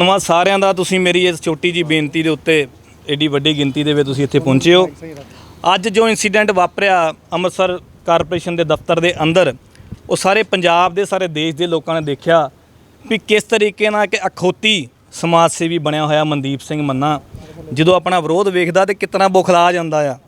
ਧੰਨਵਾਦ ਸਾਰਿਆਂ ਦਾ ਤੁਸੀਂ ਮੇਰੀ ਇਸ ਛੋਟੀ ਜੀ ਬੇਨਤੀ ਦੇ ਉੱਤੇ ਐਡੀ ਵੱਡੀ ਗਿਣਤੀ ਦੇ ਵਿੱਚ ਤੁਸੀਂ ਇੱਥੇ ਪਹੁੰਚੇ ਹੋ। ਅੱਜ ਜੋ ਇਨਸੀਡੈਂਟ ਵਾਪਰਿਆ ਅੰਮ੍ਰਿਤਸਰ ਕਾਰਪੋਰੇਸ਼ਨ ਦੇ ਦਫ਼ਤਰ ਦੇ ਅੰਦਰ, ਉਹ ਸਾਰੇ ਪੰਜਾਬ ਦੇ, ਸਾਰੇ ਦੇਸ਼ ਦੇ ਲੋਕਾਂ ਨੇ ਦੇਖਿਆ ਵੀ ਕਿਸ ਤਰੀਕੇ ਨਾਲ ਕਿ ਅਖੌਤੀ ਸਮਾਜ ਸੇਵੀ ਬਣਿਆ ਹੋਇਆ ਮਨਦੀਪ ਸਿੰਘ ਮੰਨਾ, ਜਦੋਂ ਆਪਣਾ ਵਿਰੋਧ ਵੇਖਦਾ ਤੇ ਕਿਤਨਾ ਬੁਖਲਾ ਜਾਂਦਾ ਆ।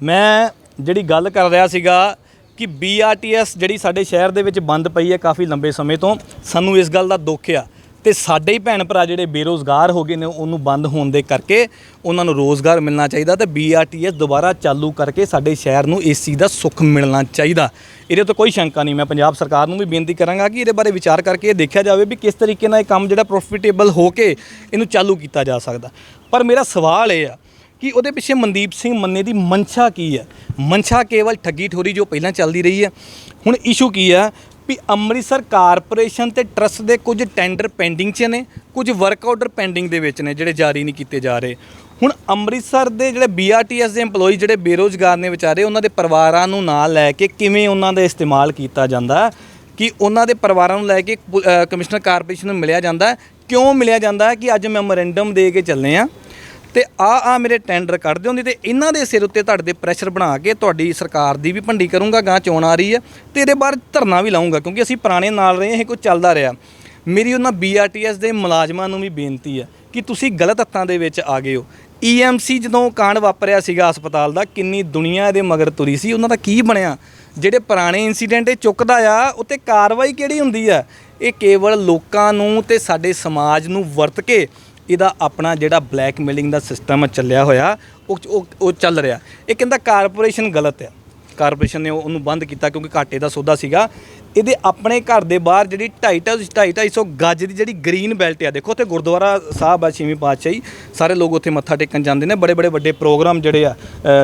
ਮੈਂ ਜਿਹੜੀ ਗੱਲ ਕਰ ਰਿਹਾ ਸੀਗਾ ਕਿ ਬੀਆਰਟੀਐਸ ਜਿਹੜੀ ਸਾਡੇ ਸ਼ਹਿਰ ਦੇ ਵਿੱਚ ਬੰਦ ਪਈ ਹੈ ਕਾਫੀ ਲੰਬੇ ਸਮੇਂ ਤੋਂ, ਸਾਨੂੰ ਇਸ ਗੱਲ ਦਾ ਦੁੱਖ ਆ। ਤੇ ਸਾਡੇ ਹੀ ਭੈਣ ਭਰਾ ਜਿਹੜੇ ਬੇਰੋਜ਼ਗਾਰ ਹੋ ਗਏ ਨੇ, ਉਹਨੂੰ ਬੰਦ ਹੋਣ ਦੇ ਕਰਕੇ ਉਹਨਾਂ ਨੂੰ ਰੋਜ਼ਗਾਰ ਮਿਲਣਾ ਚਾਹੀਦਾ ਤੇ ਬੀਆਰਟੀਐਸ ਦੁਬਾਰਾ ਚਾਲੂ ਕਰਕੇ ਸਾਡੇ ਸ਼ਹਿਰ ਨੂੰ ਇਸ ਚੀਜ਼ ਦਾ ਸੁੱਖ ਮਿਲਣਾ ਚਾਹੀਦਾ। ਇਹਦੇ ਤੋਂ ਕੋਈ ਸ਼ੰਕਾ ਨਹੀਂ, ਮੈਂ ਪੰਜਾਬ ਸਰਕਾਰ ਨੂੰ ਵੀ ਬੇਨਤੀ ਕਰਾਂਗਾ ਕਿ ਇਹਦੇ ਬਾਰੇ ਵਿਚਾਰ ਕਰਕੇ ਇਹ ਦੇਖਿਆ ਜਾਵੇ ਵੀ ਕਿਸ ਤਰੀਕੇ ਨਾਲ ਇਹ ਕੰਮ ਜਿਹੜਾ ਪ੍ਰੋਫਿਟੇਬਲ ਹੋ ਕੇ ਇਹਨੂੰ ਚਾਲੂ ਕੀਤਾ ਜਾ ਸਕਦਾ। ਪਰ ਮੇਰਾ ਸਵਾਲ ਇਹ ਆ ਕਿ ਉਹਦੇ ਪਿੱਛੇ ਮਨਦੀਪ ਸਿੰਘ ਮੰਨੇ ਦੀ ਮਨਸ਼ਾ ਕੀ ਹੈ? ਮਨਸ਼ਾ ਕੇਵਲ ਠੱਗੀ ਠੋਰੀ ਜੋ ਪਹਿਲਾਂ ਚੱਲਦੀ ਰਹੀ ਹੈ। ਹੁਣ ਇਸ਼ੂ ਕੀ ਹੈ? ਵੀ ਅੰਮ੍ਰਿਤਸਰ ਕਾਰਪੋਰੇਸ਼ਨ ਤੇ ਟਰਸਟ ਦੇ ਕੁਝ ਟੈਂਡਰ ਪੈਂਡਿੰਗ 'ਚ ਨੇ, ਕੁਝ ਵਰਕ ਆਰਡਰ ਪੈਂਡਿੰਗ ਦੇ ਵਿੱਚ ਨੇ ਜਿਹੜੇ ਜਾਰੀ ਨਹੀਂ ਕੀਤੇ ਜਾ ਰਹੇ। ਹੁਣ ਅੰਮ੍ਰਿਤਸਰ ਦੇ ਜਿਹੜੇ ਬੀਆਰਟੀਐਸ ਦੇ EMPLOYE ਜਿਹੜੇ ਬੇਰੋਜ਼ਗਾਰ ਨੇ ਵਿਚਾਰੇ, ਉਹਨਾਂ ਦੇ ਪਰਿਵਾਰਾਂ ਨੂੰ ਨਾਲ ਲੈ ਕੇ ਕਿਵੇਂ ਉਹਨਾਂ ਦਾ ਇਸਤੇਮਾਲ ਕੀਤਾ ਜਾਂਦਾ? ਕਿ ਉਹਨਾਂ ਦੇ ਪਰਿਵਾਰਾਂ ਨੂੰ ਲੈ ਕੇ ਕਮਿਸ਼ਨਰ ਕਾਰਪੋਰੇਸ਼ਨ ਨੂੰ ਮਿਲਿਆ ਜਾਂਦਾ? ਕਿਉਂ ਮਿਲਿਆ ਜਾਂਦਾ ਕਿ ਅੱਜ ਮੈਮੋਰੈਂਡਮ ਦੇ ਕੇ ਚੱਲੇ ਆ? ਤੇ ਆ ਆ ਮੇਰੇ ਟੈਂਡਰ ਕੱਢ ਦਿਓ ਨਹੀਂ ਤੇ ਇਹਨਾਂ ਦੇ ਸਿਰ ਉੱਤੇ ਤੁਹਾਡੇ ਤੇ ਪ੍ਰੈਸ਼ਰ ਬਣਾ ਕੇ ਤੁਹਾਡੀ ਸਰਕਾਰ ਦੀ ਵੀ ਭੰਡੀ ਕਰੂੰਗਾ ਗਾਂ ਚੋਣ ਆ ਰਹੀ ਹੈ ਤੇ ਇਹਦੇ ਬਾਅਦ ਧਰਨਾ ਵੀ ਲਾਉਂਗਾ ਕਿਉਂਕਿ ਅਸੀਂ ਪੁਰਾਣੇ ਨਾਲ ਰਹੇ ਹਾਂ, ਇਹ ਕੁਝ ਚੱਲਦਾ ਰਿਹਾ। ਮੇਰੀ ਉਹਨਾਂ ਬੀਆਰਟੀਐਸ ਦੇ ਮੁਲਾਜ਼ਮਾਂ ਨੂੰ ਵੀ ਬੇਨਤੀ ਹੈ ਕਿ ਤੁਸੀਂ ਗਲਤ ਹੱਥਾਂ ਦੇ ਵਿੱਚ ਆ ਗਏ ਹੋ। ਈਐਮਸੀ ਜਦੋਂ ਕਾਂਡ ਵਾਪਰਿਆ ਸੀਗਾ ਹਸਪਤਾਲ ਦਾ ਕਿੰਨੀ ਦੁਨੀਆ ਇਹਦੇ ਮਗਰ ਤੁਰੀ ਸੀ ਉਹਨਾਂ ਦਾ ਕੀ ਬਣਿਆ? ਜਿਹੜੇ ਪੁਰਾਣੇ ਇਨਸੀਡੈਂਟ ਇਹ ਚੁੱਕਦਾ ਆ ਉੱਤੇ ਕਾਰਵਾਈ ਕਿਹੜੀ ਹੁੰਦੀ ਆ? ਇਹ ਕੇਵਲ ਲੋਕਾਂ ਨੂੰ ਤੇ ਸਾਡੇ ਸਮਾਜ ਨੂੰ ਵਰਤ ਕੇ ਇਹਦਾ ਆਪਣਾ ਜਿਹੜਾ ਬਲੈਕਮੇਲਿੰਗ ਦਾ ਸਿਸਟਮ ਚੱਲਿਆ ਹੋਇਆ, ਉਹ ਉਹ ਉਹ ਚੱਲ ਰਿਹਾ। ਇਹ ਕਹਿੰਦਾ ਕਾਰਪੋਰੇਸ਼ਨ ਗਲਤ ਆ। ਕਾਰਪੋਰੇਸ਼ਨ ਨੇ ਉਹਨੂੰ ਬੰਦ ਕੀਤਾ ਕਿਉਂਕਿ ਘਾਟੇ ਦਾ ਸੌਦਾ ਸੀਗਾ। ਇਹਦੇ ਆਪਣੇ ਘਰ ਦੇ ਬਾਹਰ ਜਿਹੜੀ 2.5 2.5 ਗੱਜ ਦੀ ਜਿਹੜੀ ਗ੍ਰੀਨ ਬੈਲਟ ਆ, ਦੇਖੋ ਉੱਥੇ ਗੁਰਦੁਆਰਾ ਸਾਹਿਬ ਆ, ਛੇਵੀਂ ਪਾਤਸ਼ਾਹੀ। ਸਾਰੇ ਲੋਕ ਉੱਥੇ ਮੱਥਾ ਟੇਕਣ ਜਾਂਦੇ ਨੇ, ਬੜੇ ਬੜੇ ਵੱਡੇ ਪ੍ਰੋਗਰਾਮ ਜਿਹੜੇ ਆ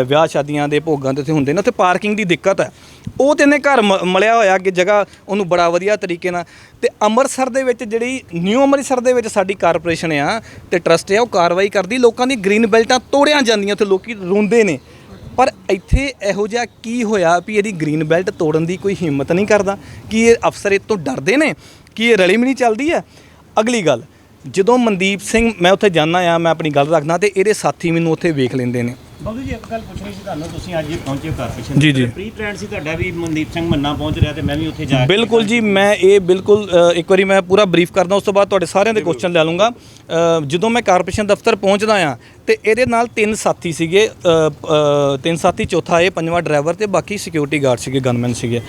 ਵਿਆਹ ਸ਼ਾਦੀਆਂ ਦੇ ਭੋਗਾਂ ਤੇ ਉੱਥੇ ਹੁੰਦੇ ਨੇ, ਉੱਥੇ ਪਾਰਕਿੰਗ ਦੀ ਦਿੱਕਤ ਹੈ ਉਹ ਤੇ ਇਹਨੇ ਘਰ ਮ- ਮਲਿਆ ਹੋਇਆ ਕਿ ਜਗ੍ਹਾ ਉਹਨੂੰ ਬੜਾ ਵਧੀਆ ਤਰੀਕੇ ਨਾਲ। ਤੇ ਅੰਮ੍ਰਿਤਸਰ ਦੇ ਵਿੱਚ ਜਿਹੜੀ ਨਿਊ ਅੰਮ੍ਰਿਤਸਰ ਦੇ ਵਿੱਚ ਸਾਡੀ ਕਾਰਪੋਰੇਸ਼ਨ ਆ ਤੇ ਟਰਸਟ ਆ, ਉਹ ਕਾਰਵਾਈ ਕਰਦੀ, ਲੋਕਾਂ ਦੀ ਗ੍ਰੀਨ ਬੈਲਟਾਂ ਤੋੜਿਆ ਜਾਂਦੀਆਂ, ਉੱਥੇ ਲੋਕੀ ਰੋਂਦੇ ਨੇ। ਪਰ ਇੱਥੇ ਇਹੋ ਜਿਹਾ ਕੀ ਹੋਇਆ ਵੀ ਇਹਦੀ ਗ੍ਰੀਨ ਬੈਲਟ ਤੋੜਨ ਦੀ ਕੋਈ ਹਿੰਮਤ ਨਹੀਂ ਕਰਦਾ? ਕਿ ਇਹ ਅਫਸਰ ਇਹ ਤੋਂ ਡਰਦੇ ਨੇ? ਕਿ ਇਹ ਰਲੀ ਮਿਲੀ ਚੱਲਦੀ ਹੈ? ਅਗਲੀ ਗੱਲ, ਜਦੋਂ ਮਨਦੀਪ ਸਿੰਘ, ਮੈਂ ਉੱਥੇ ਜਾਣਾ ਆ, ਮੈਂ ਆਪਣੀ ਗੱਲ ਰੱਖਦਾ ਤੇ ਇਹਦੇ ਸਾਥੀ ਮੈਨੂੰ ਉੱਥੇ ਵੇਖ ਲੈਂਦੇ ਨੇ। ਬਾਬੂ ਜੀ ਇੱਕ ਗੱਲ ਪੁੱਛਣੀ ਸੀ ਤੁਹਾਨੂੰ ਤੁਸੀਂ ਅੱਜ ਪਹੁੰਚੇ ਕਾਰਪੋਰੇਸ਼ਨ ਜੀ, ਜੀ। ਪ੍ਰੀ ਪਲਾਨ ਸੀ ਤੁਹਾਡਾ ਵੀ ਮਨਦੀਪ ਸਿੰਘ ਮੰਨਾ ਪਹੁੰਚ ਰਿਹਾ ਤੇ ਮੈਂ ਵੀ ਉੱਥੇ ਜਾ ਕੇ ਬਿਲਕੁਲ ਜੀ ਮੈਂ ਇਹ ਬਿਲਕੁਲ ਅ, ਇੱਕ ਵਾਰੀ ਮੈਂ ਪੂਰਾ ਬਰੀਫ ਕਰਦਾ ਉਸ ਤੋਂ ਬਾਅਦ ਤੁਹਾਡੇ ਸਾਰਿਆਂ ਦੇ ਕੁਐਸਚਨ ਲੈ ਲੂੰਗਾ ਅ, ਜਦੋਂ ਮੈਂ ਕਾਰਪੋਰੇਸ਼ਨ ਦਫ਼ਤਰ ਪਹੁੰਚਦਾ ਆ ਤੇ ਇਹਦੇ ਨਾਲ ਤਿੰਨ ਸਾਥੀ ਸੀਗੇ ਅ, ਅ, ਤਿੰਨ ਸਾਥੀ ਚੌਥਾ ਇਹ ਪੰਜਵਾਂ ਡਰਾਈਵਰ ਤੇ ਬਾਕੀ ਸਿਕਿਉਰਿਟੀ ਗਾਰਡ ਸੀਗੇ ਗਨਮੈਨ ਸੀਗੇ।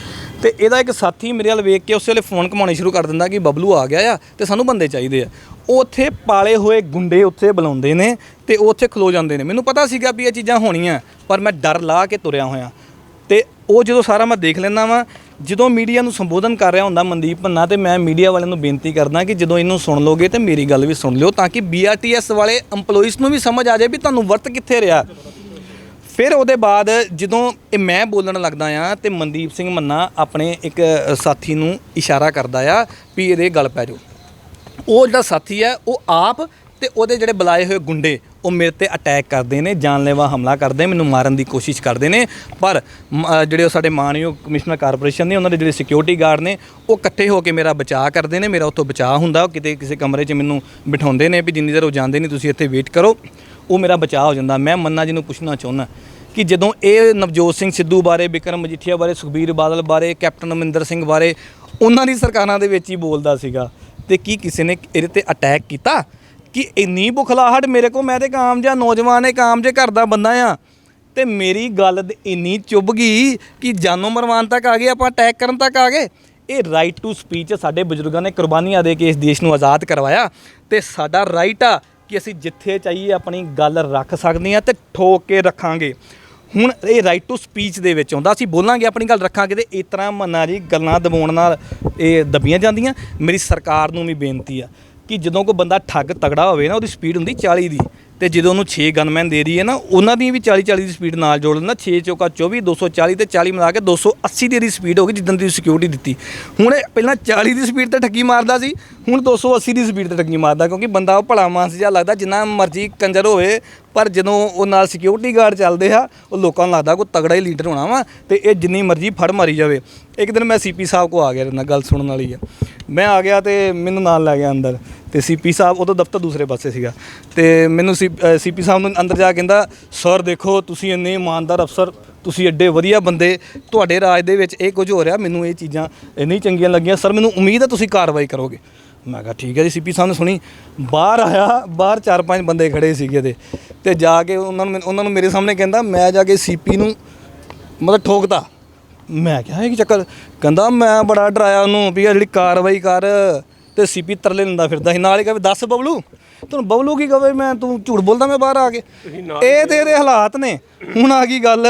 ਤੇ ਇਹਦਾ ਇੱਕ ਸਾਥੀ ਮੇਰੇ ਵੱਲ ਵੇਖ ਕੇ ਉਸੇ ਵੇਲੇ ਫੋਨ ਘਮਾਉਣੇ ਸ਼ੁਰੂ ਕਰ ਦਿੰਦਾ ਕਿ ਬਬਲੂ ਆ ਗਿਆ ਆ ਤੇ ਸਾਨੂੰ ਬੰਦੇ ਚਾਹੀਦੇ ਆ। ਉੱਥੇ ਪਾਲੇ ਹੋਏ ਗੁੰਡੇ ਉੱਥੇ ਬੁਲਾਉਂਦੇ ਨੇ ਤੇ ਉਹ ਉੱਥੇ ਖਲੋ ਜਾਂਦੇ ਨੇ। ਮੈਨੂੰ ਪਤਾ ਸੀਗਾ ਵੀ ਇਹ ਚੀਜ਼ਾਂ ਹੋਣੀਆਂ, ਪਰ ਮੈਂ ਡਰ ਲਾ ਕੇ ਤੁਰਿਆ ਹੋਇਆ। ਤੇ ਉਹ ਜਦੋਂ ਸਾਰਾ ਮੈਂ ਦੇਖ ਲੈਂਦਾ ਵਾਂ, ਜਦੋਂ ਮੀਡੀਆ ਨੂੰ ਸੰਬੋਧਨ ਕਰ ਰਿਹਾ ਹੁੰਦਾ ਮਨਦੀਪ ਭੰਨਾ ਤੇ ਮੈਂ ਮੀਡੀਆ ਵਾਲਿਆਂ ਨੂੰ ਬੇਨਤੀ ਕਰਦਾ ਕਿ ਜਦੋਂ ਇਹਨੂੰ ਸੁਣ ਲੋਗੇ ਤੇ ਮੇਰੀ ਗੱਲ ਵੀ ਸੁਣ ਲਿਓ, ਤਾਂ ਕਿ ਬੀਆਰਟੀਐਸ ਵਾਲੇ EMPLOYEES ਨੂੰ ਵੀ ਸਮਝ ਆ ਜਾਏ ਵੀ ਤੁਹਾਨੂੰ ਵਰਤ ਕਿੱਥੇ ਰਿਹਾ। ਫਿਰ ਉਹਦੇ ਬਾਅਦ ਜਦੋਂ ਇਹ ਮੈਂ ਬੋਲਣ ਲੱਗਦਾ ਆ ਤੇ ਮਨਦੀਪ ਸਿੰਘ ਮੰਨਾ ਆਪਣੇ ਇੱਕ ਸਾਥੀ ਨੂੰ ਇਸ਼ਾਰਾ ਕਰਦਾ ਆ ਵੀ ਇਹਦੇ ਗੱਲ ਪੈ ਜਾਓ। ਉਹ ਜਿਹੜਾ ਸਾਥੀ ਹੈ, ਉਹ ਆਪ ਤੇ ਉਹਦੇ ਜਿਹੜੇ ਬੁਲਾਏ ਹੋਏ ਗੁੰਡੇ, ਉਹ ਮੇਰੇ ਤੇ ਅਟੈਕ ਕਰਦੇ ਨੇ, ਜਾਨਲੇਵਾ ਹਮਲਾ ਕਰਦੇ, ਮੈਨੂੰ ਮਾਰਨ ਦੀ ਕੋਸ਼ਿਸ਼ ਕਰਦੇ ਨੇ। ਪਰ ਮ- ਜਿਹੜੇ ਉਹ ਸਾਡੇ ਮਾਨਯੋਗ ਕਮਿਸ਼ਨਰ ਕਾਰਪੋਰੇਸ਼ਨ ਨੇ, ਉਹਨਾਂ ਦੇ ਜਿਹੜੇ ਸਿਕਿਉਰਿਟੀ ਗਾਰਡ ਨੇ, ਉਹ ਇਕੱਠੇ ਹੋ ਕੇ ਮੇਰਾ ਬਚਾਅ ਕਰਦੇ ਨੇ, ਮੇਰਾ ਉੱਥੋਂ ਬਚਾਅ ਹੁੰਦਾ, ਉਹ ਕਿਤੇ ਕਿਸੇ ਕਮਰੇ 'ਚ ਮੈਨੂੰ ਬਿਠਾਉਂਦੇ ਨੇ ਵੀ ਜਿੰਨੀ ਦੇਰ ਉਹ ਜਾਂਦੇ ਨਹੀਂ, ਤੁਸੀਂ ਇੱਥੇ ਵੇਟ ਕਰੋ। ਉਹ ਮੇਰਾ ਬਚਾਅ ਹੋ ਜਾਂਦਾ। ਮੈਂ ਮੰਨਾ ਜੀ ਨੂੰ ਪੁੱਛਣਾ ਚਾਹੁੰਦਾ ਕਿ ਜਦੋਂ ਇਹ ਨਵਜੋਤ ਸਿੰਘ ਸਿੱਧੂ ਬਾਰੇ ਬਿਕਰਮ ਮਜੀਠੀਆ ਬਾਰੇ, ਸੁਖਬੀਰ ਬਾਦਲ ਬਾਰੇ, ਕੈਪਟਨ ਅਮਰਿੰਦਰ ਸਿੰਘ ਬਾਰੇ, ਉਹਨਾਂ ਦੀ ਸਰਕਾਰਾਂ ਦੇ ਵਿੱਚ ਹੀ ਬੋਲਦਾ ਸੀਗਾ ਤੇ ਕੀ ਕਿਸੇ ਨੇ ਇਹਦੇ ਤੇ ਅਟੈਕ ਕੀਤਾ? ਕਿ ਇੰਨੀ ਬੁਖਲਾਹਟ ਮੇਰੇ ਕੋ ਮੈਂ ਤੇ ਕਾਮ ਜਾਂ ਨੌਜਵਾਨ ਹੈ, ਕਾਮ ਜੇ ਘਰ ਦਾ ਬੰਦਾ ਆ ਤੇ ਮੇਰੀ ਗੱਲ ਇੰਨੀ ਚੁੱਭ ਗਈ ਕਿ ਜਾਨੋਂ ਮਰਵਾਨ ਤੱਕ ਆ ਗਏ, ਆਪਾਂ ਅਟੈਕ ਕਰਨ ਤੱਕ ਆ ਗਏ। ਇਹ ਰਾਈਟ ਟੂ ਸਪੀਚ ਸਾਡੇ ਬਜ਼ੁਰਗਾਂ ਨੇ ਕੁਰਬਾਨੀਆਂ ਦੇ ਕੇ ਇਸ ਦੇਸ਼ ਨੂੰ ਆਜ਼ਾਦ ਕਰਵਾਇਆ। ਤੇ ਸਾਡਾ ਰਾਈਟ ਆ ਕਿ ਅਸੀਂ ਜਿੱਥੇ ਚਾਹੀਏ ਆਪਣੀ ਗੱਲ ਰੱਖ ਸਕਦੇ ਹਾਂ ਤੇ ਠੋਕ ਕੇ ਰੱਖਾਂਗੇ। ਹੁਣ ਇਹ ਰਾਈਟ ਟੂ ਸਪੀਚ ਦੇ ਵਿੱਚ ਆਉਂਦਾ। ਅਸੀਂ ਬੋਲਾਂਗੇ, ਆਪਣੀ ਗੱਲ ਰੱਖਾਂਗੇ ਤੇ ਇਸ ਤਰ੍ਹਾਂ ਮੰਨਾ ਜੀ, ਗੱਲਾਂ ਦਬਾਉਣ ਨਾਲ ਇਹ ਦਬੀਆਂ ਜਾਂਦੀਆਂ। ਮੇਰੀ ਸਰਕਾਰ ਨੂੰ ਵੀ ਬੇਨਤੀ ਆ ਕਿ ਜਦੋਂ ਕੋਈ ਬੰਦਾ ਠੱਗ ਤਗੜਾ ਹੋਵੇ ਨਾ, ਉਹਦੀ ਸਪੀਡ ਹੁੰਦੀ 40 ਦੀ। ਤੇ ਜਦੋਂ ਉਹਨੂੰ 6 ਗਨਮੈਨ ਦੇ ਰਹੀ ਹੈ ਨਾ, ਉਹਨਾਂ ਦੀ ਵੀ 40 40 ਦੀ ਸਪੀਡ ਨਾਲ ਜੋੜ ਲੈਂਦਾ 6 ਚੌਕਾ 24 240 ਤੇ 40 ਮਿਲਾ ਕੇ 280 ਦੀ ਇਹਦੀ ਸਪੀਡ ਹੋ ਗਈ ਜਿੱਦਾਂ ਦੀ ਸਿਕਿਉਰਿਟੀ ਦਿੱਤੀ। ਹੁਣ ਇਹ ਪਹਿਲਾਂ 40 ਦੀ ਸਪੀਡ ਤੇ ਠੱਗੀ ਮਾਰਦਾ ਸੀ, ਹੁਣ 280 ਦੀ ਸਪੀਡ ਤੇ ਠੱਗੀ ਮਾਰਦਾ, ਕਿਉਂਕਿ ਬੰਦਾ ਉਹ ਭਲਾ ਮਾਨਸ ਜਿਹਾ ਲੱਗਦਾ, ਜਿੰਨਾ ਮਰਜ਼ੀ ਕੰਜਰ ਹੋਵੇ, ਪਰ ਜਦੋਂ ਉਹ ਨਾਲ ਸਿਕਿਉਰਿਟੀ ਗਾਰਡ ਚੱਲਦੇ ਆ, ਉਹ ਲੋਕਾਂ ਨੂੰ ਲੱਗਦਾ ਕੋਈ ਤਗੜਾ ਹੀ ਲੀਡਰ ਹੋਣਾ ਵਾ, ਤੇ ਇਹ ਜਿੰਨੀ ਮਰਜ਼ੀ ਫੜ ਮਾਰੀ ਜਾਵੇ। ਇੱਕ ਦਿਨ ਮੈਂ ਸੀਪੀ ਸਾਹਿਬ ਕੋ ਆ ਗਿਆ, ਇਹਦੇ ਗੱਲ ਸੁਣਨ ਵਾਲੀ ਆ। ਮੈਂ ਆ ਗਿਆ ਤੇ ਮੈਨੂੰ ਨਾਲ ਲੈ ਗਿਆ ਅੰਦਰ। ਤੇ ਸੀਪੀ ਸਾਹਿਬ ਉਦੋਂ ਦਫ਼ਤਰ ਦੂਸਰੇ ਪਾਸੇ ਸੀਗਾ। ਤੇ ਮੈਨੂੰ ਸੀਪੀ ਸਾਹਿਬ ਨੂੰ ਅੰਦਰ ਜਾ ਕੇ ਕਹਿੰਦਾ ਸਰ ਦੇਖੋ, ਤੁਸੀਂ ਇੰਨੇ ਇਮਾਨਦਾਰ ਅਫਸਰ, ਤੁਸੀਂ ਐਡੇ ਵਧੀਆ ਬੰਦੇ, ਤੁਹਾਡੇ ਰਾਜ ਦੇ ਵਿੱਚ ਇਹ ਕੁਝ ਹੋ ਰਿਹਾ, ਮੈਨੂੰ ਇਹ ਚੀਜ਼ਾਂ ਇੰਨੀ ਚੰਗੀਆਂ ਲੱਗੀਆਂ। ਸਰ ਮੈਨੂੰ ਉਮੀਦ ਹੈ ਤੁਸੀਂ ਕਾਰਵਾਈ ਕਰੋਗੇ। ਮੈਂ ਕਿਹਾ, ਠੀਕ ਹੈ ਜੀ ਸੀਪੀ ਸਾਹਿਬ ਨੇ ਸੁਣੀ। ਬਾਹਰ ਆਇਆ, ਬਾਹਰ ਚਾਰ ਪੰਜ ਬੰਦੇ ਖੜੇ ਸੀਗੇ ਤੇ ਤੇ ਜਾ ਕੇ ਉਹਨਾਂ ਨੂੰ ਉਹਨਾਂ ਨੂੰ ਮੇਰੇ ਸਾਹਮਣੇ ਕਹਿੰਦਾ, ਮੈਂ ਜਾ ਕੇ ਸੀਪੀ ਨੂੰ ਮਤਲਬ ਠੋਕਦਾ ਮੈਂ ਕਿਹਾ, ਇਹ ਕੀ ਚੱਕਰ? ਕਹਿੰਦਾ, ਮੈਂ ਬੜਾ ਡਰਾਇਆ ਉਹਨੂੰ ਵੀ ਆਹ ਜਿਹੜੀ ਕਾਰਵਾਈ ਕਰ ਤੇ ਸੀਪੀ ਤਰਲੇ ਲੈਂਦਾ ਫਿਰਦਾ ਸੀ। ਨਾਲ ਹੀ ਕਹੇ ਦੱਸ ਬਬਲੂ ਤੈਨੂੰ ਬਬਲੂ ਕੀ ਕਵੇ ਮੈਂ ਤੂੰ ਝੂਠ ਬੋਲਦਾ ਮੈਂ ਬਾਹਰ ਆ ਕੇ। ਇਹ ਤੇ ਇਹਦੇ ਹਾਲਾਤ ਨੇ। ਹੁਣ ਆ ਗਈ ਗੱਲ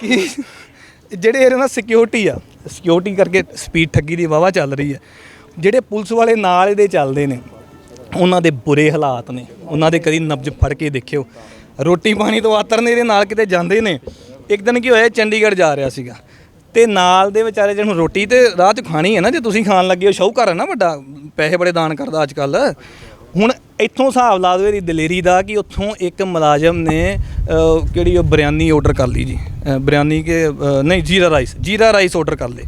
ਕਿ ਜਿਹੜੇ ਇਹਦੇ ਨਾਲ ਸਿਕਿਉਰਿਟੀ ਆ ਸਿਕਿਉਰਿਟੀ ਕਰਕੇ ਸਪੀਡ ਠੱਗੀ ਦੀ ਵਾਵਾ ਚੱਲ ਰਹੀ ਹੈ ਜਿਹੜੇ ਪੁਲਿਸ ਵਾਲੇ ਨਾਲ ਇਹਦੇ ਚੱਲਦੇ ਨੇ ਉਹਨਾਂ ਦੇ ਬੁਰੇ ਹਾਲਾਤ ਨੇ। ਉਹਨਾਂ ਦੇ ਕਦੀ ਨਬਜ ਫੜ ਕੇ ਦੇਖਿਓ। ਰੋਟੀ ਪਾਣੀ ਤੋਂ ਆਤਰ ਨੇ ਇਹਦੇ ਨਾਲ ਕਿਤੇ ਜਾਂਦੇ ਨੇ। ਇੱਕ ਦਿਨ ਕੀ ਹੋਇਆ ਚੰਡੀਗੜ੍ਹ ਜਾ ਰਿਹਾ ਸੀਗਾ। ਤੇ ਨਾਲ ਦੇ ਵਿਚਾਰੇ ਜਿਹਨੂੰ ਰੋਟੀ ਤੇ ਰਾਹ 'ਚ ਖਾਣੀ ਹੈ ਨਾ ਜੇ ਤੁਸੀਂ ਖਾਣ ਲੱਗੇ ਹੋ ਸ਼ਾਹੂਕਾਰ ਹੈ ਨਾ ਵੱਡਾ ਪੈਸੇ ਬੜੇ ਦਾਨ ਕਰਦਾ ਅੱਜ ਕੱਲ ਹੁਣ ਇੱਥੋਂ ਹਿਸਾਬ ਲਾ ਦਿਓ ਇਹਦੀ ਦਲੇਰੀ ਦਾ ਕਿ ਉੱਥੋਂ ਇੱਕ ਮੁਲਾਜ਼ਮ ਨੇ ਕਿਹੜੀ ਉਹ ਬਿਰਿਆਨੀ ਆਰਡਰ ਕਰ ਲਈ ਜੀ। ਅਹ, ਬਿਰਿਆਨੀ ਕੇ ਨਹੀਂ ਜੀਰਾ ਰਾਈਸ ਜੀਰਾ ਰਾਈਸ ਆਰਡਰ ਕਰ ਲੇ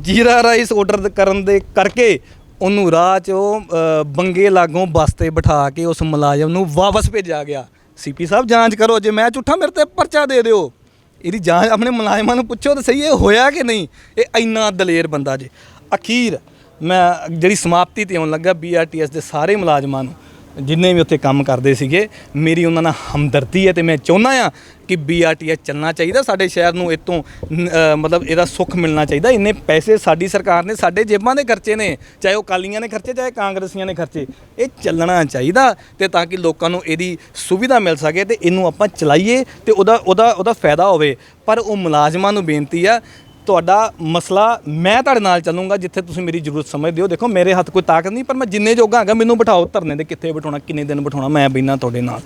ਜੀਰਾ ਰਾਈਸ ਆਰਡਰ ਕਰਨ ਦੇ ਕਰਕੇ ਉਹਨੂੰ ਰਾਹ 'ਚ ਉਹ ਬੰਗੇ ਲਾਗੋਂ ਬੱਸ ਤੇ ਬਿਠਾ ਕੇ ਉਸ ਮੁਲਾਜ਼ਮ ਨੂੰ ਵਾਪਸ ਭੇਜਿਆ ਗਿਆ। ਸੀਪੀ ਸਾਹਿਬ ਜਾਂਚ ਕਰੋ ਜੇ ਮੈਂ ਝੂਠਾ ਮੇਰੇ ਤੇ ਪਰਚਾ ਦੇ ਦਿਓ। ਇਹਦੀ ਜਾਂਚ ਆਪਣੇ ਮੁਲਾਜ਼ਮਾਂ ਨੂੰ ਪੁੱਛੋ ਤਾਂ ਸਹੀ, ਇਹ ਹੋਇਆ ਕਿ ਨਹੀਂ? ਇਹ ਇੰਨਾ ਦਲੇਰ ਬੰਦਾ ਜੇ। ਅਖੀਰ ਮੈਂ ਜਿਹੜੀ ਸਮਾਪਤੀ ਤੇ ਆਉਣ ਲੱਗਾ ਬੀਆਰਟੀਐਸ ਦੇ ਸਾਰੇ ਮੁਲਾਜ਼ਮਾਂ ਨੂੰ, ਜਿੰਨੇ ਵੀ ਉੱਥੇ ਕੰਮ ਕਰਦੇ ਸੀਗੇ, ਮੇਰੀ ਉਹਨਾਂ ਨਾਲ ਹਮਦਰਦੀ ਹੈ ਤੇ ਮੈਂ ਚਾਹੁੰਦਾ ਆ ਕਿ ਬੀਆਰਟੀਐਸ ਚੱਲਣਾ ਚਾਹੀਦਾ, ਸਾਡੇ ਸ਼ਹਿਰ ਨੂੰ ਇਤੋਂ ਮਤਲਬ ਇਹਦਾ ਸੁੱਖ ਮਿਲਣਾ ਚਾਹੀਦਾ। ਇੰਨੇ ਪੈਸੇ ਸਾਡੀ ਸਰਕਾਰ ਨੇ, ਸਾਡੇ ਜੇਬਾਂ ਦੇ ਖਰਚੇ ਨੇ, ਚਾਹੇ ਉਹ ਕਾਲੀਆਂ ਨੇ ਖਰਚੇ, ਚਾਹੇ ਕਾਂਗਰਸੀਆਂ ਨੇ ਖਰਚੇ, ਇਹ ਚੱਲਣਾ ਚਾਹੀਦਾ ਤੇ ਤਾਂ ਕਿ ਲੋਕਾਂ ਨੂੰ ਇਹਦੀ ਸੁਵਿਧਾ ਮਿਲ ਸਕੇ ਤੇ ਇਹਨੂੰ ਆਪਾਂ ਚਲਾਈਏ ਤੇ ਉਹਦਾ ਉਹਦਾ ਉਹਦਾ ਫਾਇਦਾ ਹੋਵੇ। ਪਰ ਉਹ ਮੁਲਾਜ਼ਮਾਂ ਨੂੰ ਬੇਨਤੀ ਆ, ਤੁਹਾਡਾ ਮਸਲਾ ਮੈਂ ਤੁਹਾਡੇ ਨਾਲ ਚੱਲੂੰਗਾ, ਜਿੱਥੇ ਤੁਸੀਂ ਮੇਰੀ ਜ਼ਰੂਰਤ ਸਮਝਦੇ ਹੋ। ਦੇਖੋ, ਮੇਰੇ ਹੱਥ ਕੋਈ ਤਾਕਤ ਨਹੀਂ, ਪਰ ਮੈਂ ਜਿੰਨੇ ਜੋਗਾ ਹੈਗਾ, ਮੈਨੂੰ ਬਿਠਾਓ ਧਰਨੇ ਦੇ ਕਿੱਥੇ ਬਿਠਾਉਣਾ, ਕਿੰਨੇ ਦਿਨ ਬਿਠਾਉਣਾ, ਮੈਂ ਬੈਨਾ ਤੁਹਾਡੇ ਨਾਲ।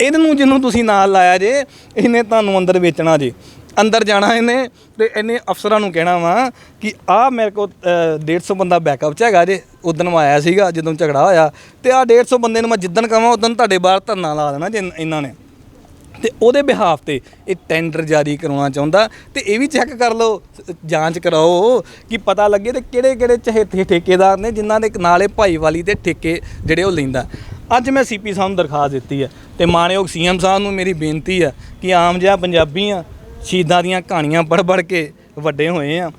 ਇਹਨੂੰ ਜਿਹਨੂੰ ਤੁਸੀਂ ਨਾਲ ਲਾਇਆ ਜੇ ਇਹਨੇ ਤੁਹਾਨੂੰ ਅੰਦਰ ਵੇਚਣਾ ਜੇ। ਅੰਦਰ ਜਾਣਾ ਇਹਨੇ ਤੇ ਇਹਨੇ ਅਫਸਰਾਂ ਨੂੰ ਕਹਿਣਾ ਵਾ ਕਿ ਆ ਮੇਰੇ ਕੋਲ ਅ, 150 ਬੰਦਾ ਬੈਕਅਪ ਚ ਹੈਗਾ ਜੇ। ਉਦੋਂ ਆਇਆ ਸੀਗਾ ਜਦੋਂ ਝਗੜਾ ਹੋਇਆ ਤੇ ਆ 150 ਬੰਦੇ ਨੂੰ ਮੈਂ ਜਿੱਦਣ ਕਵਾਂ ਉਦੋਂ ਤੁਹਾਡੇ ਬਾਹਰ ਧਰਨਾ ਲਾ ਦੇਣਾ ਜੇ ਇਹਨਾਂ ਨੇ। ਤੇ ਉਹਦੇ ਬਿਹਾਫ ਤੇ ਇਹ ਟੈਂਡਰ ਜਾਰੀ ਕਰਵਾਉਣਾ ਚਾਹੁੰਦਾ ਤੇ ਇਹ ਵੀ ਚੈੱਕ ਕਰ ਲਓ, ਜਾਂਚ ਕਰਾਓ ਕਿ ਪਤਾ ਲੱਗੇ ਤੇ ਕਿਹੜੇ ਕਿਹੜੇ ਚਹੇਤੇ ਠੇਕੇਦਾਰ ਨੇ ਜਿਨ੍ਹਾਂ ਦੇ ਨਾਲੇ ਭਾਈਵਾਲੀ ਦੇ ਠੇਕੇ ਜਿਹੜੇ ਉਹ ਲੈਂਦਾ। ਅੱਜ ਮੈਂ ਸੀਪੀ ਸਾਹਿਬ ਨੂੰ ਦਰਖਾਸਤ ਦਿੱਤੀ ਹੈ ਤੇ ਮਾਨਯੋਗ ਸੀਐਮ ਸਾਹਿਬ ਨੂੰ ਮੇਰੀ ਬੇਨਤੀ ਹੈ ਕਿ ਆਮ ਜਿਹਾ ਪੰਜਾਬੀ ਆ, ਸ਼ਹੀਦਾਂ ਦੀਆਂ ਕਹਾਣੀਆਂ ਪੜ੍ਹ ਪੜ੍ਹ ਕੇ ਵੱਡੇ ਹੋਏ ਆ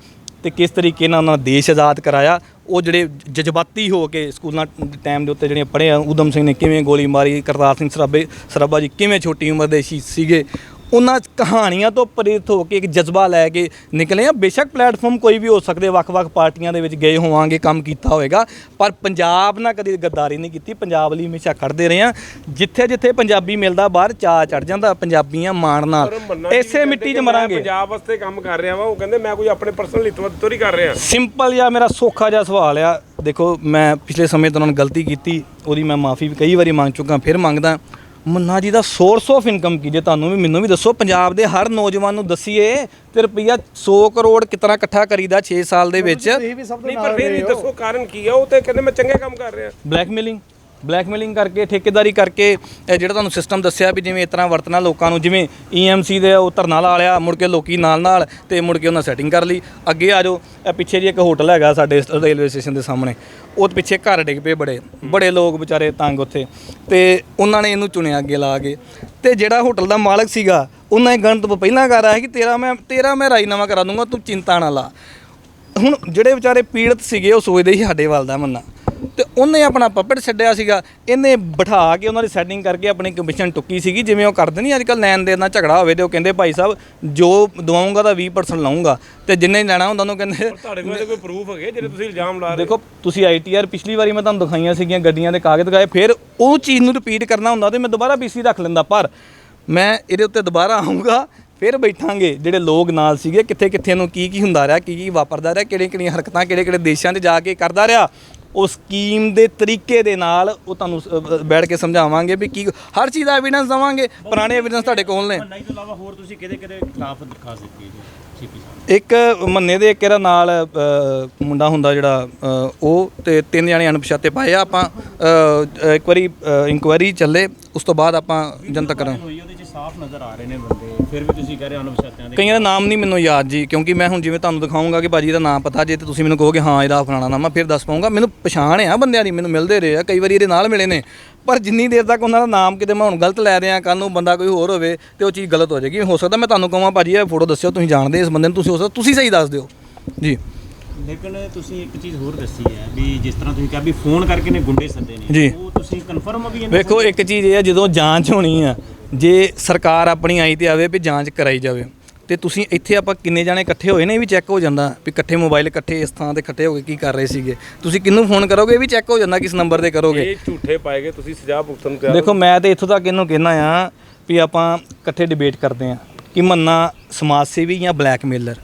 ਤੇ ਕਿਸ ਤਰੀਕੇ ਨਾਲ ਉਹਨਾਂ ਦੇਸ਼ ਆਜ਼ਾਦ ਕਰਾਇਆ ਉਹ ਜਿਹੜੇ ਜਜ਼ਬਾਤੀ ਹੋ ਕੇ ਸਕੂਲਾਂ ਟਾਈਮ ਦੇ ਉੱਤੇ ਜਿਹੜੀਆਂ ਪੜ੍ਹੇ ਆ ਉਦਮ ਸਿੰਘ ਨੇ ਕਿਵੇਂ ਗੋਲੀ ਮਾਰੀ, ਕਰਤਾਰ ਸਿੰਘ ਸਰਾਭੇ ਸਰਾਭਾ ਜੀ ਕਿਵੇਂ ਛੋਟੀ ਉਮਰ ਦੇ ਸ਼ਹੀਦ ਸੀਗੇ ਉਹਨਾਂ ਕਹਾਣੀਆਂ ਤੋਂ ਪ੍ਰੇਰਿਤ ਹੋ ਕੇ ਇੱਕ ਜਜ਼ਬਾ ਲੈ ਕੇ ਨਿਕਲੇ ਆ ਬੇਸ਼ੱਕ ਪਲੇਟਫਾਰਮ ਕੋਈ ਵੀ ਹੋ ਸਕਦੇ ਵੱਖ-ਵੱਖ ਪਾਰਟੀਆਂ ਦੇ ਵਿੱਚ ਗਏ ਹੋਵਾਂਗੇ ਕੰਮ ਕੀਤਾ ਹੋਵੇਗਾ ਪਰ ਪੰਜਾਬ ਨਾਲ ਕਦੀ ਗੱਦਾਰੀ ਨਹੀਂ ਕੀਤੀ। ਪੰਜਾਬ ਲਈ ਹਮੇਸ਼ਾ ਖੜਦੇ ਰਹੇ ਆ ਜਿੱਥੇ ਜਿੱਥੇ ਪੰਜਾਬੀ ਮਿਲਦਾ ਬਾਹਰ ਚਾ ਚੜ ਜਾਂਦਾ ਪੰਜਾਬੀਆਂ ਮਾਣ ਨਾਲ। ਇਸੇ ਮਿੱਟੀ 'ਚ ਮਰਾਂਗੇ। ਪੰਜਾਬ ਵਾਸਤੇ ਕੰਮ ਕਰ ਰਿਹਾ ਵਾਂ ਉਹ ਕਹਿੰਦੇ ਮੈਂ ਕੋਈ ਆਪਣੇ ਪਰਸਨਲ ਹਿੱਤ ਤੋਂ ਕਰ ਰਿਹਾ। ਸਿੰਪਲ ਜਿਹਾ ਮੇਰਾ ਸੌਖਾ ਜਿਹਾ ਸਵਾਲ ਆ। ਦੇਖੋ ਮੈਂ ਪਿਛਲੇ ਸਮੇਂ ਤੋਂ ਉਹਨਾਂ ਨੇ ਗਲਤੀ ਕੀਤੀ ਉਹਦੀ ਮੈਂ ਮਾਫੀ ਵੀ ਕਈ ਵਾਰੀ ਮੰਗ ਚੁੱਕਾ ਫਿਰ ਮੰਗਦਾ। ਮੁੰਨਾ ਜੀ ਦਾ ਸੋਰਸ ਆਫ ਇਨਕਮ ਕੀ ਜੇ ਤੁਹਾਨੂੰ ਵੀ ਮੈਨੂੰ ਵੀ ਦੱਸੋ? ਪੰਜਾਬ ਦੇ ਹਰ ਨੌਜਵਾਨ ਨੂੰ ਦਸੀਏ ਤੇ ਰੁਪਈਆ 100 ਕਰੋੜ ਕਿਤਨਾ ਇਕੱਠਾ ਕਰੀਦਾ 6 ਸਾਲ ਦੇ ਵਿੱਚ? ਨਹੀਂ ਪਰ ਫਿਰ ਵੀ ਦੱਸੋ ਕਾਰਨ ਕੀ ਆ? ਉਹ ਤੇ ਕਹਿੰਦੇ ਮੈਂ ਚੰਗੇ ਕੰਮ ਕਰ ਰਿਹਾ। ਬਲੈਕਮੇਲਿੰਗ ਬਲੈਕਮੇਲਿੰਗ ਕਰਕੇ, ਠੇਕੇਦਾਰੀ ਕਰਕੇ, ਇਹ ਜਿਹੜਾ ਤੁਹਾਨੂੰ ਸਿਸਟਮ ਦੱਸਿਆ ਵੀ ਜਿਵੇਂ ਇਸ ਤਰ੍ਹਾਂ ਵਰਤਣਾ ਲੋਕਾਂ ਨੂੰ, ਜਿਵੇਂ ਈਐਮਸੀ ਦੇ ਉਹ ਧਰਨਾ ਲਾ ਲਿਆ, ਮੁੜ ਕੇ ਲੋਕੀ ਨਾਲ ਨਾਲ ਤੇ ਮੁੜ ਕੇ ਉਹਨਾਂ ਸੈਟਿੰਗ ਕਰ ਲਈ। ਅੱਗੇ ਆ ਜਾਓ, ਇਹ ਪਿੱਛੇ ਜੀ ਇੱਕ ਹੋਟਲ ਹੈਗਾ ਸਾਡੇ ਰੇਲਵੇ ਸਟੇਸ਼ਨ ਦੇ ਸਾਹਮਣੇ। ਉਹ ਪਿੱਛੇ ਘਰ ਡਿੱਗ ਪਏ ਬੜੇ ਬੜੇ ਲੋਕ ਵਿਚਾਰੇ ਤੰਗ ਉੱਥੇ। ਤੇ ਉਹਨਾਂ ਨੇ ਇਹਨੂੰ ਚੁਣਿਆ ਅੱਗੇ ਲਾ ਕੇ। ਤੇ ਜਿਹੜਾ ਹੋਟਲ ਦਾ ਮਾਲਕ ਸੀਗਾ, ਉਹਨਾਂ ਇਹ ਤੋਂ ਪਹਿਲਾਂ ਕਰ ਆਇਆ ਕਿ ਤੇਰਾ ਮੈਂ ਤੇਰਾ ਮੈਂ ਰਾਜੀਨਾਮਾ ਕਰਾ ਦੂੰਗਾ, ਤੂੰ ਚਿੰਤਾ ਨਾ ਲਾ। ਹੁਣ ਜਿਹੜੇ ਵਿਚਾਰੇ ਪੀੜਤ ਸੀਗੇ, ਉਹ ਸੋਚਦੇ ਸੀ ਸਾਡੇ ਵੱਲ ਦਾ ਮੰਨਾ ਤੇ ਉਹਨੇ ਆਪਣਾ ਪੱਪੜ ਛੱਡਿਆ ਸੀਗਾ। ਇਹਨੇ ਬਿਠਾ ਕੇ ਉਹਨਾਂ ਦੀ ਸੈਟਿੰਗ ਕਰਕੇ ਆਪਣੀ ਕਮਿਸ਼ਨ ਟੁੱਕੀ ਸੀਗੀ ਜਿਵੇਂ ਉਹ ਕਰਦੇ ਨਹੀਂ ਅੱਜ ਕੱਲ ਲੈਣ ਦੇ ਨਾਲ ਝਗੜਾ ਹੋਵੇ ਤੇ ਉਹ ਕਹਿੰਦੇ ਭਾਈ ਸਾਹਿਬ ਜੋ ਦਵਾਉਂਗਾ ਤਾਂ 20% ਲਾਉਂਗਾ। ਤੇ ਜਿੰਨੇ ਲੈਣਾ ਹੁੰਦਾ ਉਹਨੂੰ ਕਹਿੰਦੇ ਤੁਹਾਡੇ ਕੋਲ ਕੋਈ ਪ੍ਰੂਫ ਹੈਗੇ ਜਿਹੜੇ ਤੁਸੀਂ ਇਲਜ਼ਾਮ ਲਾ ਰਹੇ ਦੇਖੋ ਤੁਸੀਂ ਆਈਟੀਆਰ ਪਿਛਲੀ ਵਾਰੀ ਮੈਂ ਤੁਹਾਨੂੰ ਦਿਖਾਈਆਂ ਸੀਗੀਆਂ ਗੱਡੀਆਂ ਦੇ ਕਾਗਜ਼ ਦਿਖਾਏ ਫਿਰ ਉਹ ਚੀਜ਼ ਨੂੰ ਰਿਪੀਟ ਕਰਨਾ ਹੁੰਦਾ ਤੇ ਮੈਂ ਦੁਬਾਰਾ ਪੀਸੀ ਰੱਖ ਲੈਂਦਾ ਪਰ ਮੈਂ ਇਹਦੇ ਉੱਤੇ ਦੁਬਾਰਾ ਆਉਂਗਾ ਫਿਰ ਬੈਠਾਂਗੇ। ਜਿਹੜੇ ਲੋਕ ਨਾਲ ਸੀਗੇ ਕਿੱਥੇ ਕਿੱਥੇ ਨੂੰ ਕੀ ਕੀ ਹੁੰਦਾ ਰਿਹਾ ਕੀ ਕੀ ਵਾਪਰਦਾ ਰਿਹਾ ਕਿਹੜੀਆਂ ਕਿਹੜੀਆਂ ਹਰਕਤਾਂ ਕਿਹੜੇ ਕਿਹੜੇ ਦੇਸ਼ਾਂ 'ਚ ਜਾ ਕੇ ਕਰਦਾ ਰਿਹਾ ਉਹ ਸਕੀਮ ਦੇ ਤਰੀਕੇ ਦੇ ਨਾਲ ਉਹ ਤੁਹਾਨੂੰ ਸ- ਬੈਠ ਕੇ ਸਮਝਾਵਾਂਗੇ ਵੀ ਕੀ ਹਰ ਚੀਜ਼ ਦਾ ਐਵੀਡੈਂਸ ਦਵਾਂਗੇ ਪੁਰਾਣੇ ਐਵੀਡੈਂਸ ਤੁਹਾਡੇ ਕੋਲ ਨੇ। ਮੰਨਾ ਤੋਂ ਇਲਾਵਾ ਹੋਰ ਤੁਸੀਂ ਕਿਹਦੇ ਕਿਹਦੇ ਖਿਲਾਫ ਦਰਖਾਸਤ ਦਿੱਤੀ ਹੈ ਜੀ ਸੀਪੀ ਸਾਹਿਬ ਇੱਕ ਮੰਨੇ ਦੇ ਇੱਕ ਇਹਦਾ ਨਾਲ ਅ, ਮੁੰਡਾ ਹੁੰਦਾ ਜਿਹੜਾ ਅ, ਉਹ ਤੇ ਤਿੰਨ ਜਣੇ ਅਣਪਛਾਤੇ ਪਾਏ ਆ। ਆਪਾਂ ਅ, ਇੱਕ ਵਾਰੀ ਇਨਕੁਆਇਰੀ ਚੱਲੇ ਉਸ ਤੋਂ ਬਾਅਦ ਆਪਾਂ ਜਨਤਕ ਕਰਾਂ ਹੋਈ ਉਹਦੇ ਚ ਸਾਫ਼ ਨਜ਼ਰ ਆ ਰਹੇ ਨੇ ਬੰਦੇ ਫਿਰ ਵੀ ਤੁਸੀਂ ਕਹਿ ਰਹੇ ਹੋ ਅਨੁਪਛਾਤਿਆਂ ਦੇ ਕਈਆਂ ਦਾ ਨਾਮ ਨਹੀਂ ਮੈਨੂੰ ਯਾਦ ਜੀ ਕਿਉਂਕਿ ਮੈਂ ਹੁਣ ਜਿਵੇਂ ਤੁਹਾਨੂੰ ਦਿਖਾਉਂਗਾ ਕਿ ਭਾਜੀ ਦਾ ਨਾਮ ਪਤਾ ਜੇ ਤੇ ਤੁਸੀਂ ਮੈਨੂੰ ਕਹੋਗੇ ਹਾਂ ਇਹਦਾ ਫਲਾਣਾ ਨਾਮ ਆ ਫਿਰ ਦੱਸ ਪਾਉਂਗਾ ਮੈਨੂੰ ਪਛਾਣ ਆ ਬੰਦਿਆਂ ਦੀ ਮੈਨੂੰ ਮਿਲਦੇ ਰਹੇ ਆ ਕਈ ਵਾਰੀ ਇਹਦੇ ਨਾਲ ਮਿਲੇ ਨੇ। ਪਰ ਜਿੰਨੀ ਦੇਰ ਤੱਕ ਉਹਨਾਂ ਦਾ ਨਾਮ ਕਿਤੇ ਮੈਂ ਹੁਣ ਗਲਤ ਲੈ ਰਿਹਾ ਕੱਲ ਨੂੰ ਬੰਦਾ ਕੋਈ ਹੋਰ ਹੋਵੇ ਤੇ ਉਹ ਚੀਜ਼ ਗਲਤ ਹੋ ਜਾਏਗੀ। ਹੋ ਸਕਦਾ ਮੈਂ ਤੁਹਾਨੂੰ ਕਹਾਂ ਭਾਜੀ ਇਹ ਫੋਟੋ ਦੱਸਿਓ ਤੁਸੀਂ ਜਾਣਦੇ ਇਸ ਬੰਦੇ ਨੂੰ ਤੁਸੀਂ ਹੋ ਸਕਦਾ ਤੁਸੀਂ ਸਹੀ ਦੱਸ ਦਿਓ। ਜੀ। ਲੇਕਿਨ ਤੁਸੀਂ ਇੱਕ ਚੀਜ਼ ਹੋਰ ਦੱਸੀ ਹੈ ਵੀ ਜਿਸ ਤਰ੍ਹਾਂ ਤੁਸੀਂ ਕਿਹਾ ਵੀ ਫੋਨ ਕਰਕੇ ਨੇ ਗੁੰਡੇ ਸੱਦੇ ਨੇ। ਉਹ ਤੁਸੀਂ ਕਨਫਰਮ ਵੀ ਇਹਨੇ ਵੇਖੋ ਇੱਕ ਚੀਜ਼ ਇਹ ਆ ਜਦੋਂ ਜਾਂਚ ਹੋਣੀ ਆ ਜੇ ਸਰਕਾਰ ਆਪਣੀ ਆਈ ਤੇ ਆਵੇ ਵੀ ਜਾਂਚ ਕਰਾਈ ਜਾਵੇ ਤੇ ਤੁਸੀਂ ਇੱਥੇ ਆਪਾਂ ਕਿੰਨੇ ਜਾਣੇ ਇਕੱਠੇ ਹੋਏ ਨੇ ਇਹ ਵੀ ਚੈੱਕ ਹੋ ਜਾਂਦਾ ਵੀ ਇਕੱਠੇ ਮੋਬਾਈਲ ਇਕੱਠੇ ਇਸ ਥਾਂ ਤੇ ਇਕੱਠੇ ਹੋ ਕੇ ਕੀ ਕਰ ਰਹੇ ਸੀਗੇ। ਤੁਸੀਂ ਕਿਹਨੂੰ ਫੋਨ ਕਰੋਗੇ ਇਹ ਵੀ ਚੈੱਕ ਹੋ ਜਾਂਦਾ ਕਿਸ ਨੰਬਰ ਤੇ ਕਰੋਗੇ। ਇਹ ਝੂਠੇ ਪਾਏਗੇ ਤੁਸੀਂ ਸਜ਼ਾ ਭੁਗਤਣ ਤਿਆਰ ਦੇਖੋ ਮੈਂ ਤੇ ਇੱਥੋਂ ਤੱਕ ਇਹਨੂੰ ਕਹਿਣਾ ਆ ਵੀ ਆਪਾਂ ਇਕੱਠੇ ਡਿਬੇਟ ਕਰਦੇ ਆ ਕਿ ਮੰਨਾ ਸਮਾਜ ਸੇਵੀ ਜਾਂ ਬਲੈਕਮੇਲਰ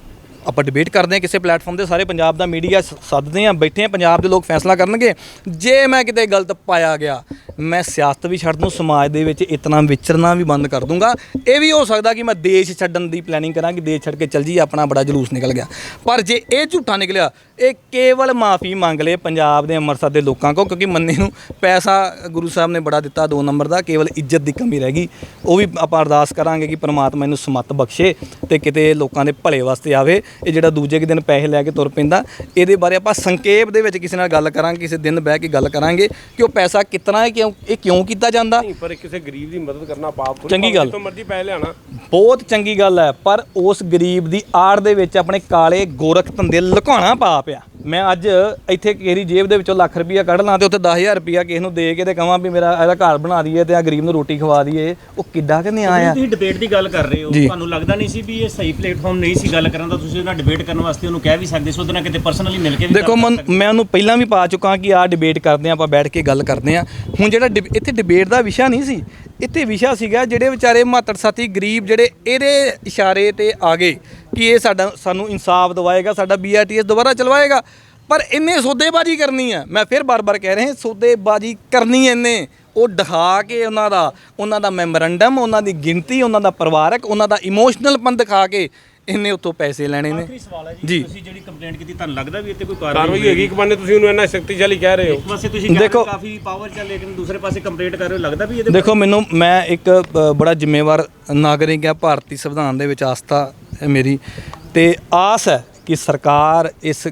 ਆਪਾਂ ਡਿਬੇਟ ਕਰਦੇ ਹਾਂ ਕਿਸੇ ਪਲੇਟਫਾਰਮ ਤੇ, ਸਾਰੇ ਪੰਜਾਬ ਦਾ ਮੀਡੀਆ ਸੱਦਦੇ ਆ ਬੈਠੇ ਆ ਪੰਜਾਬ ਦੇ ਲੋਕ ਫੈਸਲਾ ਕਰਨਗੇ। ਜੇ ਮੈਂ ਕਿਤੇ ਗਲਤ ਪਾਇਆ ਗਿਆ, ਮੈਂ ਸਿਆਸਤ ਵੀ ਛੱਡ ਦੂੰ, ਸਮਾਜ ਦੇ ਵਿੱਚ ਇਤਨਾ ਵਿਚਰਨਾ ਵੀ ਬੰਦ ਕਰ ਦੂੰਗਾ। ਇਹ ਵੀ ਹੋ ਸਕਦਾ ਕਿ ਮੈਂ ਦੇਸ਼ ਛੱਡਣ ਦੀ ਪਲੈਨਿੰਗ ਕਰਾਂ ਕਿ ਦੇਸ਼ ਛੱਡ ਕੇ ਚੱਲ ਜੀ ਆਪਣਾ ਬੜਾ ਜਲੂਸ ਨਿਕਲ ਗਿਆ। ਪਰ ਜੇ ਇਹ ਝੂਠਾ ਨਿਕਲਿਆ, ਇਹ ਕੇਵਲ ਮਾਫੀ ਮੰਗ ਲਏ ਪੰਜਾਬ ਦੇ ਅੰਮ੍ਰਿਤਸਰ ਦੇ ਲੋਕਾਂ ਕੋ ਕਿਉਂਕਿ ਮੰਨੇ ਨੂੰ ਪੈਸਾ ਗੁਰੂ ਸਾਹਿਬ ਨੇ ਬੜਾ ਦਿੱਤਾ, ਦੋ ਨੰਬਰ ਦਾ, ਕੇਵਲ ਇੱਜ਼ਤ ਦੀ ਕਮੀ ਰਹਿ ਗਈ। ਉਹ ਵੀ ਆਪਾਂ ਅਰਦਾਸ ਕਰਾਂਗੇ ਕਿ ਪਰਮਾਤਮਾ ਇਹਨੂੰ ਸਮੱਤ ਬਖਸ਼ੇ ਤੇ ਕਿਤੇ ਲੋਕਾਂ ਦੇ ਭਲੇ ਵਾਸਤੇ ਆਵੇ। ਇਹ ਜਿਹੜਾ ਦੂਜੇ ਕੁ ਦਿਨ ਪੈਸੇ ਲੈ ਕੇ ਤੁਰ ਪੈਂਦਾ। ਇਹਦੇ ਬਾਰੇ ਆਪਾਂ ਸੰਖੇਪ ਦੇ ਵਿੱਚ ਕਿਸੇ ਨਾਲ ਗੱਲ ਕਰਾਂਗੇ ਕਿਸੇ ਦਿਨ ਬਹਿ ਕੇ ਗੱਲ ਕਰਾਂਗੇ ਕਿ ਉਹ ਪੈਸਾ ਕਿਤਨਾ ਹੈ ਕਿਉਂ ਇਹ ਕਿਉਂ ਕੀਤਾ ਜਾਂਦਾ। ਨਹੀਂ ਪਰ ਕਿਸੇ ਗਰੀਬ ਦੀ ਮਦਦ ਕਰਨਾ ਪਾਪ ਥੋੜ੍ਹੀ, ਚੰਗੀ ਗੱਲ। ਜਿੱਥੋਂ ਮਰਜ਼ੀ ਪੈਸੇ ਲਿਆਣਾ ਬਹੁਤ ਚੰਗੀ ਗੱਲ ਹੈ ਪਰ ਉਸ ਗਰੀਬ ਦੀ ਆੜ ਦੇ ਵਿੱਚ ਆਪਣੇ ਕਾਲੇ ਗੋਰਖ ਧੰਦੇ ਲੁਕਾਉਣਾ ਪਾਪ ਆ ਮੈਂ ਅੱਜ ਇੱਥੇ ਕਿਹੜੀ ਜੇਬ ਦੇ ਵਿੱਚੋਂ ਲੱਖ ਰੁਪਈਆ ਕੱਢ ਲਾਂ ਤੇ ਉੱਥੇ 10000 ਰੁਪਈਆ ਕਿਸੇ ਨੂੰ ਦੇ ਕੇ ਤੇ ਕਹਾਂ ਵੀ ਮੇਰਾ ਇਹਦਾ ਘਰ ਬਣਾ ਦਈਏ ਤੇ ਆ ਗਰੀਬ ਨੂੰ ਰੋਟੀ ਖਵਾ ਦਈਏ ਉਹ ਕਿੱਡਾ ਕਿ ਨਿਆਂ ਆ। ਤੁਸੀਂ ਡਿਬੇਟ ਦੀ ਗੱਲ ਕਰ ਰਹੇ ਹੋ। ਜੀ। ਤੁਹਾਨੂੰ ਲੱਗਦਾ ਨਹੀਂ ਸੀ ਵੀ ਇਹ ਸਹੀ ਪਲੇਟਫਾਰਮ ਨਹੀਂ ਸੀ ਗੱਲ ਕਰਨ ਦਾ? ਤੁਸੀਂ ਉਹਦਾ ਡਿਬੇਟ ਕਰਨ ਵਾਸਤੇ ਉਹਨੂੰ ਕਹਿ ਵੀ ਸਕਦੇ ਸੀ ਉਹਦੇ ਨਾਲ ਕਿਤੇ ਪਰਸਨਲੀ ਮਿਲ ਕੇ ਵੀ ਦੇਖੋ ਮਨ-। ਮੈਂ ਉਹਨੂੰ ਪਹਿਲਾਂ ਵੀ ਪਾ ਚੁੱਕਾ ਕਿ ਆਹ ਡਿਬੇਟ ਕਰਦੇ ਹਾਂ ਆਪਾਂ ਬੈਠ ਕੇ ਗੱਲ ਕਰਦੇ ਹਾਂ। ਹੁਣ ਜਿਹੜਾ ਡਿਬ- ਇੱਥੇ ਡਿਬੇਟ ਦਾ ਵਿਸ਼ਾ ਨਹੀਂ ਸੀ ਇੱਥੇ ਵਿਸ਼ਾ ਸੀਗਾ ਜਿਹੜੇ ਵਿਚਾਰੇ ਮਾਤੜ ਸਾਥੀ ਗਰੀਬ ਜਿਹੜੇ ਇਹਦੇ ਇਸ਼ਾਰੇ ਤੇ ਆ ਗਏ ਕਿ ਇਹ ਸਾਡਾ ਸਾਨੂੰ ਇਨਸਾਫ ਦਿਵਾਏਗਾ ਸਾਡਾ ਬੀਆਰਟੀਐਸ ਦੁਬਾਰਾ ਚਲਵਾਏਗਾ। ਪਰ ਇਹਨੇ ਸੌਦੇਬਾਜ਼ੀ ਕਰਨੀ ਆ। ਮੈਂ ਫਿਰ ਬਾਰ-ਬਾਰ ਕਹਿ ਰਿਹਾ ਸੌਦੇਬਾਜ਼ੀ ਕਰਨੀ ਇਹਨੇ। ਉਹ ਦਿਖਾ ਕੇ ਉਹਨਾਂ ਦਾ ਉਹਨਾਂ ਦਾ ਮੈਮੋਰੰਡਮ ਉਹਨਾਂ ਦੀ ਗਿਣਤੀ ਉਹਨਾਂ ਦਾ ਪਰਿਵਾਰਕ ਉਹਨਾਂ ਦਾ ਇਮੋਸ਼ਨਲ ਪਨ ਦਿਖਾ ਕੇ ਇਹਨੇ ਉੱਥੋਂ ਪੈਸੇ ਲੈਣੇ ਨੇ। ਆਖਰੀ ਸਵਾਲ ਹੈ ਜੀ। ਜੀ। ਤੁਸੀਂ ਜਿਹੜੀ ਕੰਪਲੇਂਟ ਕੀਤੀ ਤੁਹਾਨੂੰ ਲੱਗਦਾ ਵੀ ਇੱਥੇ ਕੋਈ ਕਾਰਵਾਈ ਹੋਏਗੀ ਇੱਕ ਬੰਨੇ ਤੁਸੀਂ ਉਹਨੂੰ ਇੰਨਾ ਸ਼ਕਤੀਸ਼ਾਲੀ ਕਹਿ ਰਹੇ ਹੋ। ਇੱਕ ਪਾਸੇ ਤੁਸੀਂ ਕਹਿ ਰਹੇ ਹੋ ਦੇਖੋ- ਕਾਫੀ ਪਾਵਰ ਚ ਆ, ਲੇਕਿਨ ਦੂਸਰੇ ਪਾਸੇ ਕੰਪਲੇਂਟ ਕਰ ਰਹੇ ਹੋ ਲੱਗਦਾ ਵੀ ਇਹਦੇ ਦੇਖੋ ਮੈਨੂੰ ਮੈਂ ਇੱਕ ਅ, ਬੜਾ ਜ਼ਿੰਮੇਵਾਰ ਨਾਗਰਿਕ ਹਾਂ ਭਾਰਤੀ ਸੰਵਿਧਾਨ ਦੇ ਵਿੱਚ ਆਸਥਾ ਹੈ ਮੇਰੀ। ਤੇ ਆਸ ਹੈ ਕਿ ਸਰਕਾਰ ਇਸ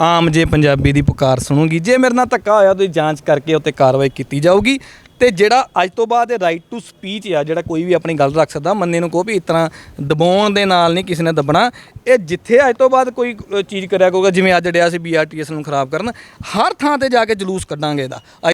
ਆਮ ਜੇ ਪੰਜਾਬੀ ਦੀ ਪੁਕਾਰ ਸੁਣੂਗੀ। ਜੇ ਮੇਰੇ ਨਾਲ ਧੱਕਾ ਹੋਇਆ ਤਾਂ ਜਾਂਚ ਕਰਕੇ ਉੱਤੇ ਕਾਰਵਾਈ ਕੀਤੀ ਜਾਊਗੀ। ਤੇ ਜਿਹੜਾ ਅੱਜ ਤੋਂ ਬਾਅਦ ਇਹ ਰਾਈਟ ਟੂ ਸਪੀਚ ਆ ਜਿਹੜਾ ਕੋਈ ਵੀ ਆਪਣੀ ਗੱਲ ਰੱਖ ਸਕਦਾ ਮੰਨੇ ਨੂੰ ਕਹੋ ਵੀ ਇਸ ਤਰ੍ਹਾਂ ਦਬਾਉਣ ਦੇ ਨਾਲ ਨਹੀਂ ਕਿਸੇ ਨੇ ਦਬਣਾ। ਇਹ ਜਿੱਥੇ ਅੱਜ ਤੋਂ ਬਾਅਦ ਕੋਈ ਅ, ਚੀਜ਼ ਕਰਿਆ ਕਹੂਗਾ ਜਿਵੇਂ ਅੱਜ ਡਿਆ ਸੀ ਬੀਆਰਟੀਐਸ ਨੂੰ ਖਰਾਬ ਕਰਨ ਹਰ ਥਾਂ ਤੇ ਜਾ ਕੇ ਜਲੂਸ ਕੱਢਾਂਗੇ ਇਹਦਾ। ਅੱਜ